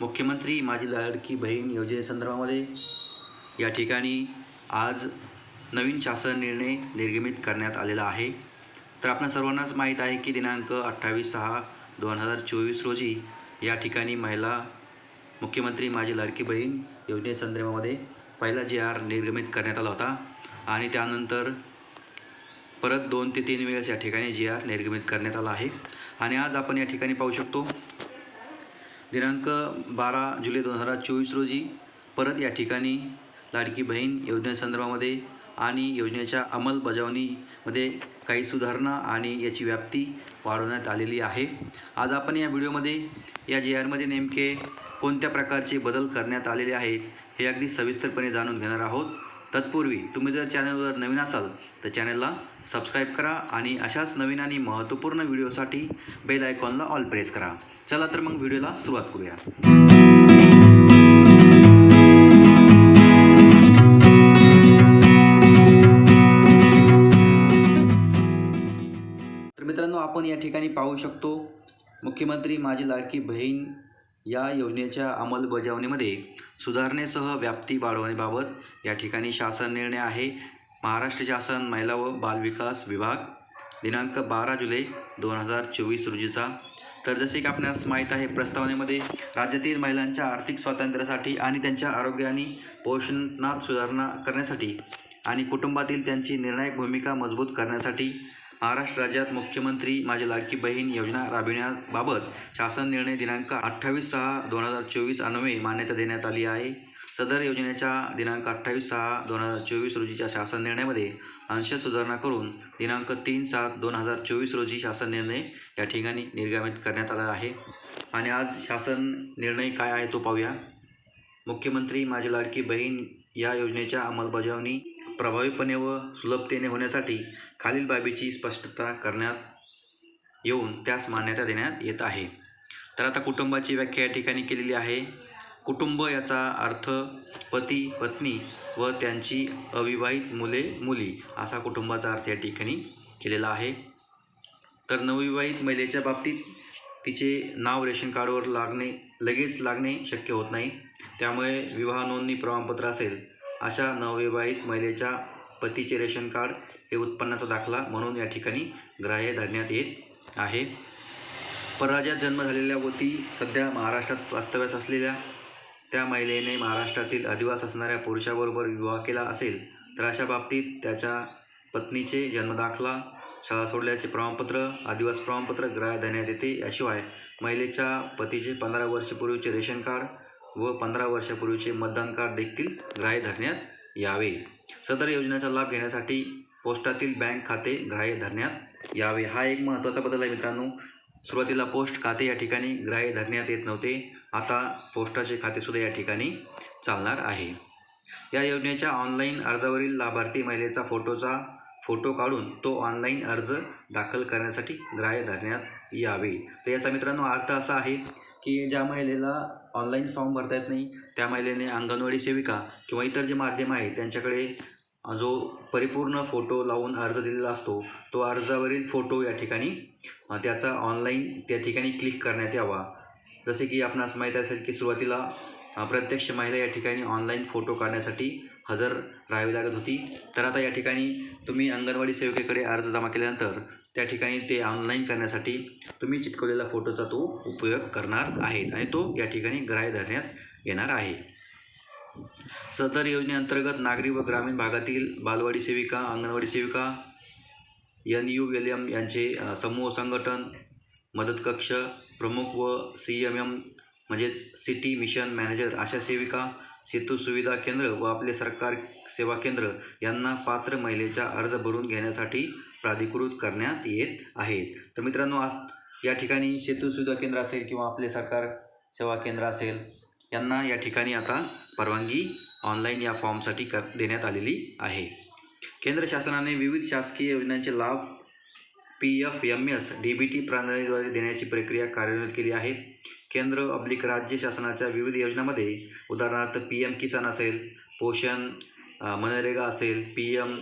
मुख्यमंत्री माझी लाडकी बहीण योजनेसंदर्भामध्ये या ठिकाणी आज नवीन शासन निर्णय निर्गमित करण्यात आलेला आहे. तर आपणा सर्वांनाच माहीत आहे की दिनांक अठ्ठावीस सहा दोन हजार चोवीस रोजी या ठिकाणी महिला मुख्यमंत्री माझी लाडकी बहीण योजनेसंदर्भामध्ये पहिला जे आर निर्गमित करण्यात आला होता आणि त्यानंतर परत दोन ते तीन वेळेस या ठिकाणी जी आर निर्गमित करण्यात आला आहे. आणि आज आपण या ठिकाणी पाहू शकतो दिनांक बारा जुलै दोन हजार चोवीस रोजी परत या ठिकाणी लाडकी बहीण योजनेसंदर्भामध्ये आणि योजनेच्या अंमलबजावणीमध्ये काही सुधारणा आणि याची व्याप्ती वाढवण्यात आलेली आहे. आज आपण या व्हिडिओमध्ये या जी आरमध्ये नेमके कोणत्या प्रकारचे बदल करण्यात आलेले आहेत हे अगदी सविस्तरपणे जाणून घेणार आहोत. तत्पूर्वी तुम्ही जर चॅनलवर नवीन असाल तर चॅनलला सबस्क्राईब करा आणि अशाच नवीन आणि महत्त्वपूर्ण व्हिडिओसाठी बेल आयकॉनला ऑल प्रेस करा. चला तर मग व्हिडिओला सुरुवात करूया. तर मित्रांनो आपण या ठिकाणी पाहू शकतो मुख्यमंत्री माझी लाडकी बहीण या योजनेच्या अंमलबजावणीमध्ये सुधारणेसह व्याप्ती वाढवण्याबाबत या ठिकाणी शासन निर्णय आहे. महाराष्ट्र शासन महिला व बालविकास विभाग दिनांक बारा जुलै दोन हजार चोवीस रोजीचा. तर जसे की आपणास माहीत आहे प्रस्तावनेमध्ये राज्यातील महिलांच्या आर्थिक स्वातंत्र्यासाठी आणि त्यांच्या आरोग्य आणि पोषणात सुधारणा करण्यासाठी आणि कुटुंबातील त्यांची निर्णायक भूमिका मजबूत करण्यासाठी महाराष्ट्र राज्यात मुख्यमंत्री माझी लाडकी बहीण योजना राबविण्याबाबत शासन निर्णय दिनांक अठ्ठावीस सहा दोन हजार चोवीस अन्वये मान्यता देण्यात आली आहे. सदर योजनेच्या दिनांक अठ्ठावीस सहा दोन हजार चोवीस रोजीच्या शासन निर्णयामध्ये अंश सुधारणा करून दिनांक तीन सात दोन हजार चोवीस रोजी शासन निर्णय या ठिकाणी निर्गमित करण्यात आला आहे. आणि आज शासन निर्णय काय आहे तो पाहूया. मुख्यमंत्री माझी लाडकी बहीण या योजनेच्या अंमलबजावणी प्रभावीपणे व सुलभतेने होण्यासाठी खालील बाबीची स्पष्टता करण्यात येऊन त्यास मान्यता देण्यात येत आहे. तर आता कुटुंबाची व्याख्या या ठिकाणी केलेली आहे. कुटुंब याचा अर्थ पती पत्नी व त्यांची अविवाहित मुले मुली असा कुटुंबाचा अर्थ या ठिकाणी केलेला आहे. तर नवविवाहित महिलेच्या बाबतीत तिचे नाव रेशन कार्डवर लागणे लगेच लागणे शक्य होत नाही. त्यामुळे विवाह नोंदणी प्रमाणपत्र असेल अशा नवविवाहित महिलेच्या पतीचे रेशन कार्ड हे उत्पन्नाचा दाखला म्हणून या ठिकाणी ग्राह्य धरण्यात येत आहे. परराज्यात जन्म झालेल्या व ती सध्या महाराष्ट्रात वास्तव्यास असलेल्या त्या महिलेने महाराष्ट्रातील अधिवास असणाऱ्या पुरुषाबरोबर विवाह केला असेल तर अशा बाबतीत त्याच्या पत्नीचे जन्मदाखला शाळा सोडल्याचे प्रमाणपत्र आदिवास प्रमाणपत्र ग्राह्य धरण्यात येते. याशिवाय महिलेच्या पतीचे पंधरा वर्षपूर्वीचे रेशन कार्ड व पंधरा वर्षापूर्वीचे मतदान कार्ड देखील ग्राह्य धरण्यात यावे. सदर योजनेचा लाभ घेण्यासाठी पोस्टातील बँक खाते ग्राह्य धरण्यात यावे. हा एक महत्त्वाचा बदल आहे मित्रांनो. सुरुवातीला पोस्ट खाते या ठिकाणी ग्राह्य धरण्यात येत नव्हते. आता पोस्टाचे खातेसुद्धा या ठिकाणी चालणार आहे. या योजनेच्या ऑनलाईन अर्जावरील लाभार्थी महिलेचा फोटोचा फोटो काढून तो ऑनलाईन अर्ज दाखल करण्यासाठी ग्राह्य धरण्यात यावे. तर याचा मित्रांनो अर्थ असा आहे की ज्या महिलेला ऑनलाईन फॉर्म भरता येत नाही त्या महिलेने अंगणवाडी सेविका किंवा इतर जे माध्यम आहे त्यांच्याकडे जो परिपूर्ण फोटो लावून अर्ज दिलेला असतो तो अर्जावरील फोटो या ठिकाणी त्याचा ऑनलाईन त्या ठिकाणी क्लिक करण्यात यावा. जसे की आपणास माहीत असेल की सुरुवातीला प्रत्यक्ष महिला या ठिकाणी ऑनलाईन फोटो काढण्यासाठी हजर राहावी लागत होती. तर आता या ठिकाणी तुम्ही अंगणवाडी सेविकेकडे अर्ज जमा केल्यानंतर त्या ठिकाणी ते ऑनलाईन करण्यासाठी तुम्ही चिटकवलेला फोटोचा तो उपयोग करणार आहेत आणि तो या ठिकाणी ग्राह्य धरण्यात येणार आहे. सदर योजनेअंतर्गत नागरी व ग्रामीण भागातील बालवाडी सेविका अंगणवाडी सेविका एन यू एल यांचे समूह संघटन मदत कक्ष प्रमुख व सी एम एम म्हणजेच सिटी मिशन मॅनेजर अशा सेविका सेतू सुविधा केंद्र व आपले सरकार सेवा केंद्र यांना पात्र महिलेचा अर्ज भरून घेण्यासाठी प्राधिकृत करण्यात येत आहेत तर मित्रांनो आज या ठिकाणी सेतू सुविधा केंद्र असेल किंवा आपले सरकार सेवा केंद्र असेल यांना या ठिकाणी आता परवानगी ऑनलाईन या फॉर्मसाठी कर देण्यात आलेली आहे. केंद्र शासनाने विविध शासकीय योजनांचे लाभ P F M S D B T प्रणालीद्वारे देण्याची प्रक्रिया कार्यान्वित केली आहे. केंद्र अब्लिक राज्य शासनाच्या विविध योजनांमध्ये उदाहरणार्थ पी एम किसान असेल पोषण मनरेगा असेल पी एम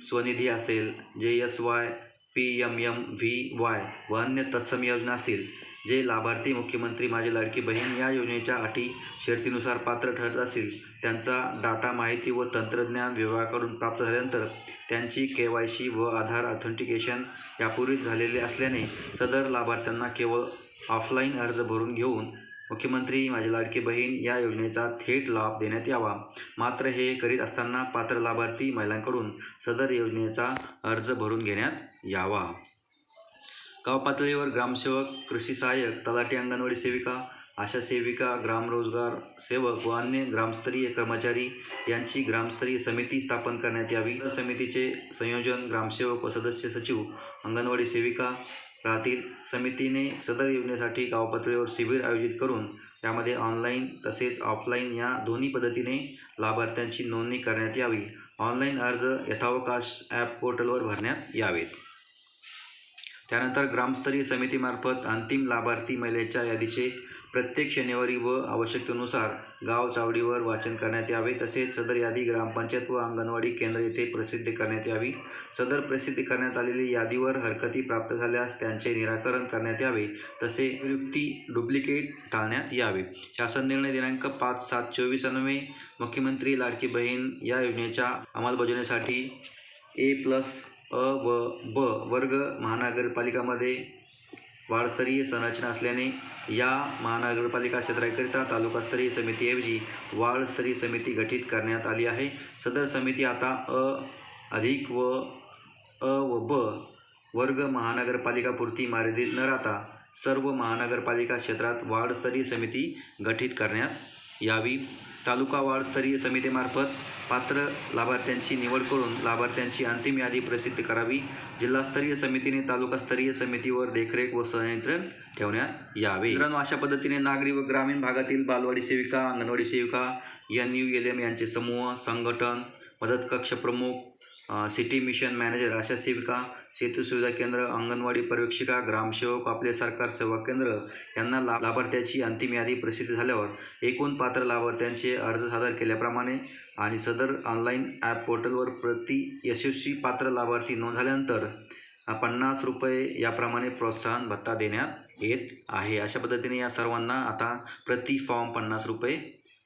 स्वनिधी असेल J S Y P M M V Y व अन्य तत्सम योजना असतील. जे लाभार्थी मुख्यमंत्री माझी लाडकी बहीण या योजनेच्या अटी शर्तीनुसार पात्र ठरत असतील त्यांचा डाटा माहिती व तंत्रज्ञान विभागाकडून प्राप्त झाल्यानंतर त्यांची के वाय सी व आधार ऑथेंटिकेशन यापूर्वीच झालेले असल्याने सदर लाभार्थ्यांना केवळ ऑफलाईन अर्ज भरून घेऊन मुख्यमंत्री माझी लाडकी बहीण या योजनेचा थेट लाभ देण्यात यावा. मात्र हे करीत असताना पात्र लाभार्थी महिलांकडून सदर योजनेचा अर्ज भरून घेण्यात यावा. गावपातळीवर ग्रामसेवक कृषी सहाय्यक तलाठी अंगणवाडी सेविका आशा सेविका ग्रामरोजगार सेवक व अन्य ग्रामस्तरीय कर्मचारी यांची ग्रामस्तरीय समिती स्थापन करण्यात यावी. समितीचे संयोजन ग्रामसेवक व सदस्य सचिव अंगणवाडी सेविका राहतील. समितीने सदर योजनेसाठी गावपातळीवर शिबिर आयोजित करून त्यामध्ये ऑनलाईन तसेच ऑफलाईन या दोन्ही पद्धतीने लाभार्थ्यांची नोंदणी करण्यात यावी. ऑनलाईन अर्ज यथावकाश ॲप पोर्टलवर भरण्यात यावेत. त्यानंतर ग्रामस्तरीय समितीमार्फत अंतिम लाभार्थी महिलेच्या यादीचे प्रत्येक शनिवारी व आवश्यकतेनुसार गाव चावडीवर वाचन करण्यात यावे. तसेच सदर यादी ग्रामपंचायत व अंगणवाडी केंद्र येथे प्रसिद्ध करण्यात यावी. सदर प्रसिद्ध करण्यात आलेली यादीवर हरकती प्राप्त झाल्यास त्यांचे निराकरण करण्यात यावे. तसे नियुक्ती डुप्लिकेट टाळण्यात यावे. शासन निर्णय दिनांक पाच सात चोवीस अन्वये मुख्यमंत्री लाडकी बहीण या योजनेच्या अंमलबजावणीसाठी ए प्लस अ व ब वर्ग महानगरपालिकामध्ये वाढस्तरीय संरचना असल्याने या महानगरपालिका क्षेत्राकरिता तालुकास्तरीय समितीऐवजी वाढस्तरीय समिती गठीत करण्यात आली आहे. सदर समिती आता अ अधिक व अ व ब वर्ग महानगरपालिकापुरती मर्यादित न राहता सर्व महानगरपालिका क्षेत्रात वाढस्तरीय समिती गठीत करण्यात यावी. तालुका वाढस्तरीय समितीमार्फत पात्र लाभार्थ्यांची निवड करून लाभार्थ्यांची अंतिम यादी प्रसिद्ध करावी. जिल्हास्तरीय समितीने तालुकास्तरीय समितीवर देखरेख व संनियंत्रण ठेवण्यात यावे. मित्रांनो अशा पद्धतीने नागरी व ग्रामीण भागातील बालवाडी सेविका अंगणवाडी सेविका एन यू एल एम यांचे समूह संघटन मदत कक्ष प्रमुख सिटी मिशन मॅनेजर अशा सेविका सेतू सुविधा केंद्र अंगणवाडी पर्यवेक्षिका ग्रामसेवक आपले सरकार सेवा केंद्र यांना ला लाभार्थ्याची अंतिम यादी प्रसिद्ध झाल्यावर एकूण पात्र लाभार्थ्यांचे अर्ज सादर केल्याप्रमाणे आणि सदर ऑनलाईन ॲप पोर्टलवर प्रति यशस्वी पात्र लाभार्थी नोंद झाल्यानंतर पन्नास रुपये याप्रमाणे प्रोत्साहन भत्ता देण्यात येत आहे. अशा पद्धतीने या सर्वांना आता प्रति फॉर्म पन्नास रुपये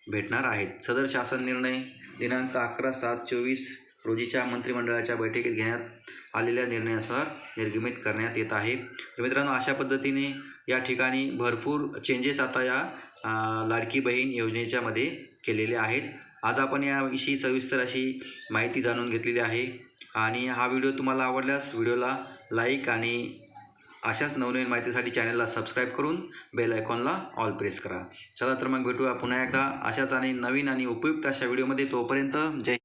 भेटणार आहेत. सदर शासन निर्णय दिनांक अकरा सात चोवीस रोजीच्या मंत्रिमंडळाच्या बैठकीत घेण्यात आलेल्या निर्णयानुसार निर्गमित करण्यात येत आहे. तर मित्रांनो अशा पद्धतीने या ठिकाणी भरपूर चेंजेस आता या लाडकी बहीण योजनेच्या मध्ये केलेले आहेत. आज आपण याविषयी सविस्तर अशी माहिती जाणून घेतलेली आहे. आणि हा व्हिडिओ तुम्हाला आवडल्यास व्हिडिओला लाईक आणि अशाच नवनवीन माहितीसाठी चॅनलला सबस्क्राईब करून बेल आयकॉनला ऑल प्रेस करा. चला तर मग भेटूया पुन्हा एकदा. अशाच आणि नवीन आणि उपयुक्त अशा व्हिडिओमध्ये तोपर्यंत जय